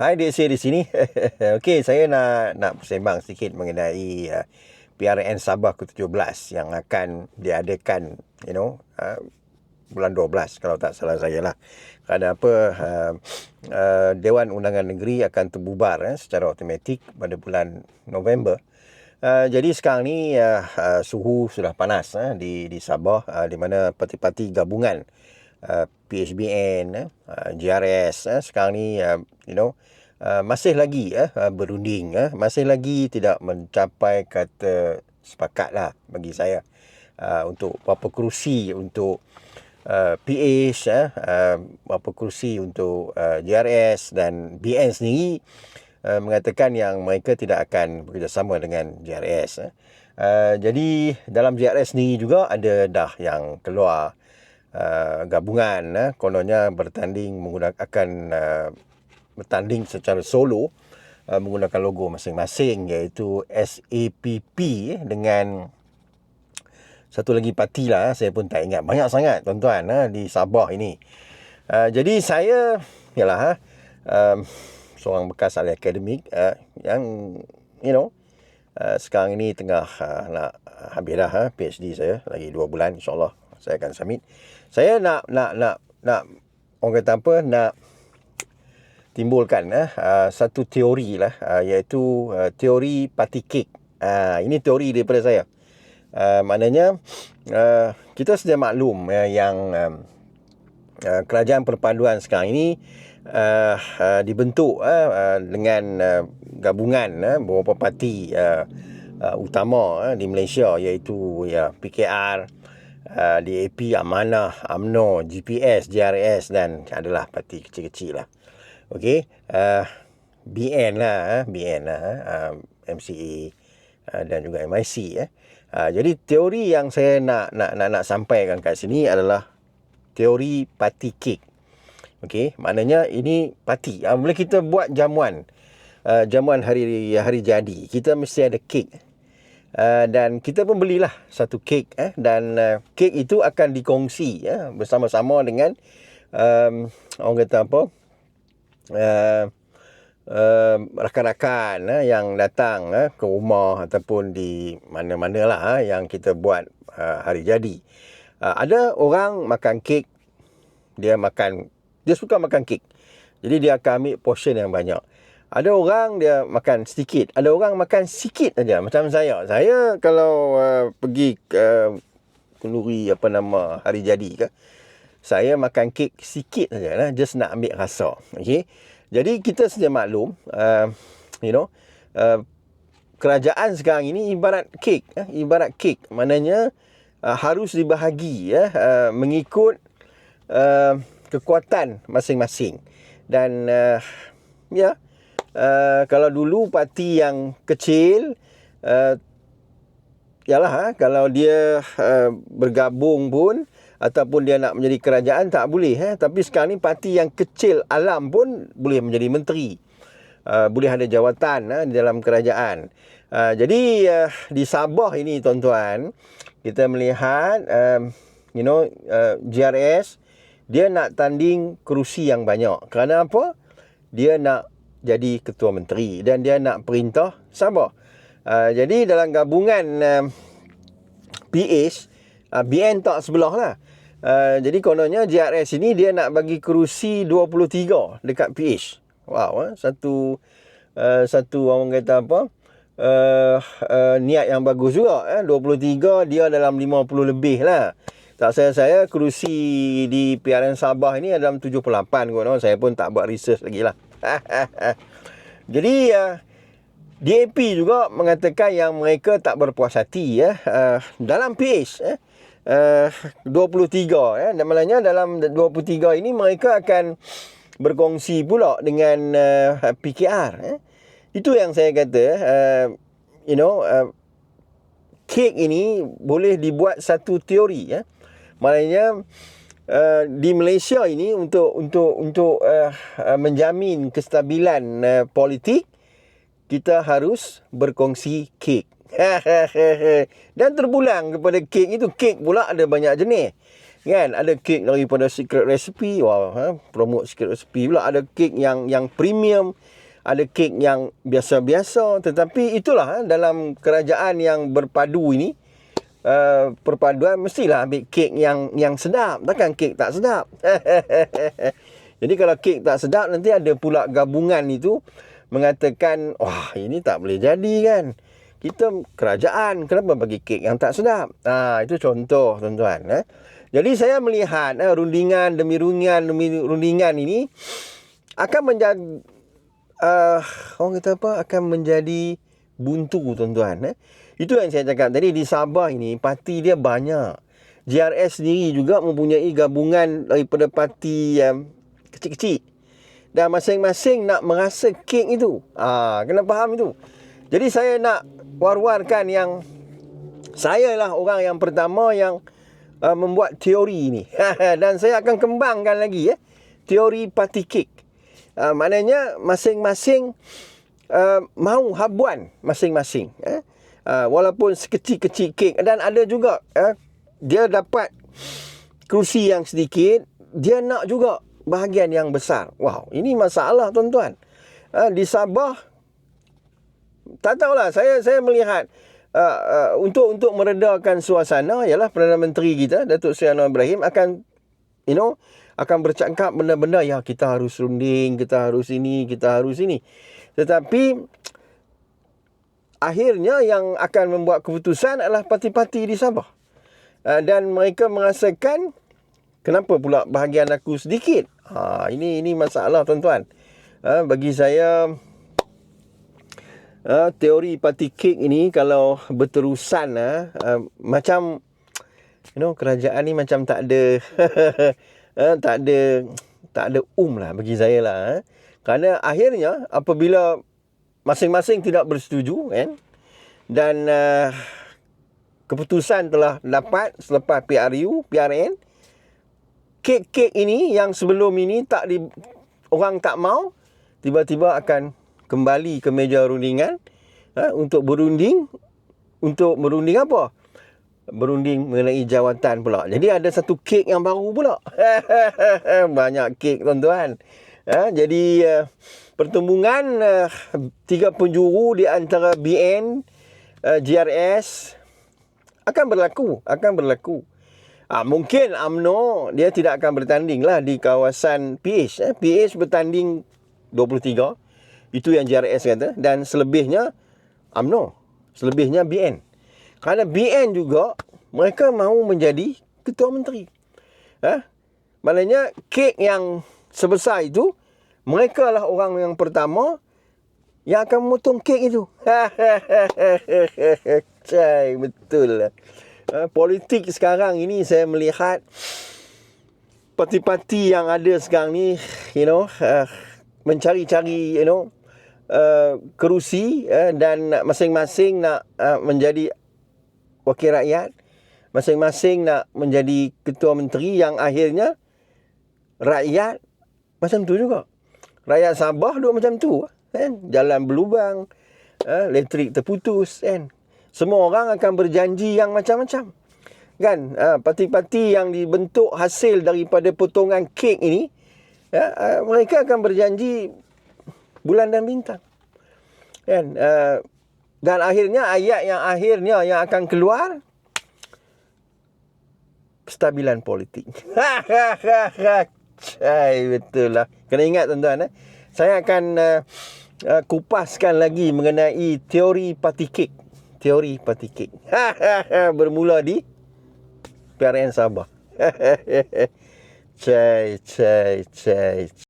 Hai dia saya di sini. Okey, saya nak nak bersembang sedikit mengenai uh, PRN Sabah ke-17 yang akan diadakan, you know, uh, bulan 12 kalau tak salah saya lah. Kerana apa uh, uh, Dewan Undangan Negeri akan terbubar eh, secara automatik pada bulan November. Uh, jadi sekarang ni uh, uh, suhu sudah panas uh, di di Sabah uh, di mana parti-parti gabungan uh, PHBN, uh, GRS uh, sekarang ni uh, you know uh, masih lagi uh, berunding uh, masih lagi tidak mencapai kata sepakat lah bagi saya uh, untuk berapa kerusi untuk uh, PH uh, uh, berapa kerusi untuk uh, GRS dan BN sendiri uh, mengatakan yang mereka tidak akan bekerjasama dengan GRS uh. Uh, jadi dalam GRS ni juga ada dah yang keluar uh, gabungan uh, kononnya bertanding menggunakan uh, bertanding secara solo uh, menggunakan logo masing-masing iaitu SAPP eh, dengan satu lagi parti lah saya pun tak ingat banyak sangat tuan-tuan uh, di Sabah ini. Uh, jadi saya yalah uh, seorang bekas ahli akademik uh, yang you know uh, sekarang ini tengah uh, nak habis dah uh, PhD saya. Lagi 2 bulan insyaallah saya akan submit saya nak nak nak nak orang kata apa nak timbulkan uh, uh, satu teori lah uh, iaitu uh, teori party cake. Uh, ini teori daripada saya. Uh, maknanya uh, kita sedia maklum uh, yang uh, uh, kerajaan perpaduan sekarang ini uh, uh, dibentuk uh, uh, dengan uh, gabungan uh, beberapa parti uh, uh, utama uh, di Malaysia iaitu ya PKR uh, DAP, Amanah, AMNO, GPS, JRS dan adalah parti kecil-kecil lah. Okey, uh, BN lah, uh, BN lah, uh, MCA uh, dan juga MIC. Eh. Uh, jadi teori yang saya nak nak nak, nak sampaikan kat sini adalah teori party cake. Okey, maknanya ini parti. Uh, bila kita buat jamuan, uh, jamuan hari hari jadi, kita mesti ada kek. Uh, dan kita pun belilah satu kek eh. Dan uh, kek itu akan dikongsi ya bersama-sama dengan um, orang kata apa? Uh, uh, rakan-rakan uh, yang datang uh, ke rumah ataupun di mana-mana lah uh, yang kita buat uh, hari jadi. Uh, ada orang makan kek dia makan dia suka makan kek. Jadi dia akan ambil portion yang banyak ada orang dia makan sedikit, ada orang makan sikit saja macam saya. Saya kalau uh, pergi uh, kenduri apa nama hari jadi ke, saya makan kek sikit saja lah, just nak ambil rasa. Okey. Jadi kita sedia maklum uh, you know, uh, kerajaan sekarang ini ibarat kek, uh, ibarat kek. Maknanya uh, harus dibahagi ya uh, mengikut uh, kekuatan masing-masing. Dan uh, ya yeah, uh, kalau dulu parti yang kecil uh, yalah ha, kalau dia uh, bergabung pun ataupun dia nak menjadi kerajaan tak boleh eh. Tapi sekarang ni parti yang kecil alam pun boleh menjadi menteri. Uh, boleh ada jawatan uh, di dalam kerajaan. Uh, jadi uh, di Sabah ini tuan-tuan kita melihat uh, you know uh, GRS dia nak tanding kerusi yang banyak. Kerana apa? Dia nak jadi ketua menteri dan dia nak perintah Sabah. Uh, jadi dalam gabungan uh, PH, uh, BN tak sebelah lah. Uh, jadi kononnya JRS ini dia nak bagi kerusi 23 dekat PH. Wow, uh, satu uh, satu orang kata apa? Uh, uh, niat yang bagus juga eh 23 dia dalam 50 lebih lah. Tak saya saya kerusi di PRN Sabah ini dalam 78 kot. Saya pun tak buat research lagi lah. Jadi uh, DAP juga mengatakan yang mereka tak berpuas hati ya uh, dalam PH eh uh, 23 ya dan malangnya dalam 23 ini mereka akan berkongsi pula dengan uh, PKR eh. Itu yang saya kata uh, you know uh, kek ini boleh dibuat satu teori ya. Maknanya uh, di Malaysia ini untuk untuk untuk uh, menjamin kestabilan uh, politik kita harus berkongsi kek. Dan terpulang kepada kek itu kek pula ada banyak jenis. Kan ada kek daripada secret recipe. Wah, ha? promote secret recipe pula. Ada kek yang yang premium. Ada kek yang biasa-biasa. Tetapi itulah ha? dalam kerajaan yang berpadu ini. Uh, perpaduan mestilah ambil kek yang yang sedap. Takkan kek tak sedap. Jadi kalau kek tak sedap nanti ada pula gabungan itu mengatakan wah ini tak boleh jadi kan. Kita kerajaan kenapa bagi kek yang tak sedap? Ha, itu contoh tuan-tuan eh. Jadi saya melihat eh, rundingan demi rundingan demi rundingan ini akan menjadi uh, orang kata apa akan menjadi buntu tuan-tuan eh. Itu yang saya cakap tadi di Sabah ini parti dia banyak. JRS sendiri juga mempunyai gabungan daripada parti um, kecil-kecil. Dan masing-masing nak merasa kek itu. Ah, kena faham itu. Jadi saya nak war-warkan yang saya lah orang yang pertama yang uh, membuat teori ini dan saya akan kembangkan lagi ya teori party cake uh, maknanya masing-masing uh, mau habuan masing-masing eh? uh, walaupun sekecil-kecil kek dan ada juga uh, dia dapat kerusi yang sedikit dia nak juga bahagian yang besar wow ini masalah tuan-tuan uh, di Sabah tak tahulah saya saya melihat uh, uh, untuk untuk meredakan suasana ialah Perdana Menteri kita Datuk Seri Anwar Ibrahim akan you know akan bercakap benda-benda ya kita harus runding, kita harus ini, kita harus ini. Tetapi akhirnya yang akan membuat keputusan adalah parti-parti di Sabah. Uh, dan mereka merasakan kenapa pula bahagian aku sedikit. Ha, ini ini masalah tuan-tuan. Uh, bagi saya uh, teori party cake ini kalau berterusan uh, uh, macam you know kerajaan ni macam tak ada uh, tak ada tak ada um lah bagi saya lah uh. Kerana akhirnya apabila masing-masing tidak bersetuju kan dan uh, keputusan telah dapat selepas PRU PRN kek-kek ini yang sebelum ini tak di orang tak mau tiba-tiba akan kembali ke meja rundingan ha, untuk berunding untuk berunding apa? Berunding mengenai jawatan pula. Jadi ada satu kek yang baru pula. Banyak kek tuan-tuan. Ha, jadi uh, pertembungan uh, tiga penjuru di antara BN, uh, GRS akan berlaku, akan berlaku. Ah, mungkin AMNO dia tidak akan bertanding lah di kawasan PH. Eh. PH bertanding 23. Itu yang JRS kata dan selebihnya AMNO, selebihnya BN. Kerana BN juga mereka mahu menjadi ketua menteri. Ha? Maknanya kek yang sebesar itu mereka lah orang yang pertama yang akan memotong kek itu. Cai betul lah. Ha, politik sekarang ini saya melihat parti-parti yang ada sekarang ni you know uh, mencari-cari you know uh, kerusi uh, dan masing-masing nak uh, menjadi wakil rakyat masing-masing nak menjadi ketua menteri yang akhirnya rakyat macam tu juga rakyat Sabah duk macam tu kan jalan berlubang uh, elektrik terputus kan semua orang akan berjanji yang macam-macam kan uh, parti-parti yang dibentuk hasil daripada potongan kek ini ya, uh, mereka akan berjanji bulan dan bintang. Kan? Uh, dan akhirnya ayat yang akhirnya yang akan keluar kestabilan politik. Hai betul lah. Kena ingat tuan-tuan eh. Saya akan uh, uh, kupaskan lagi mengenai teori party cake. Teori party cake. Bermula di PRN Sabah. cai cai cai.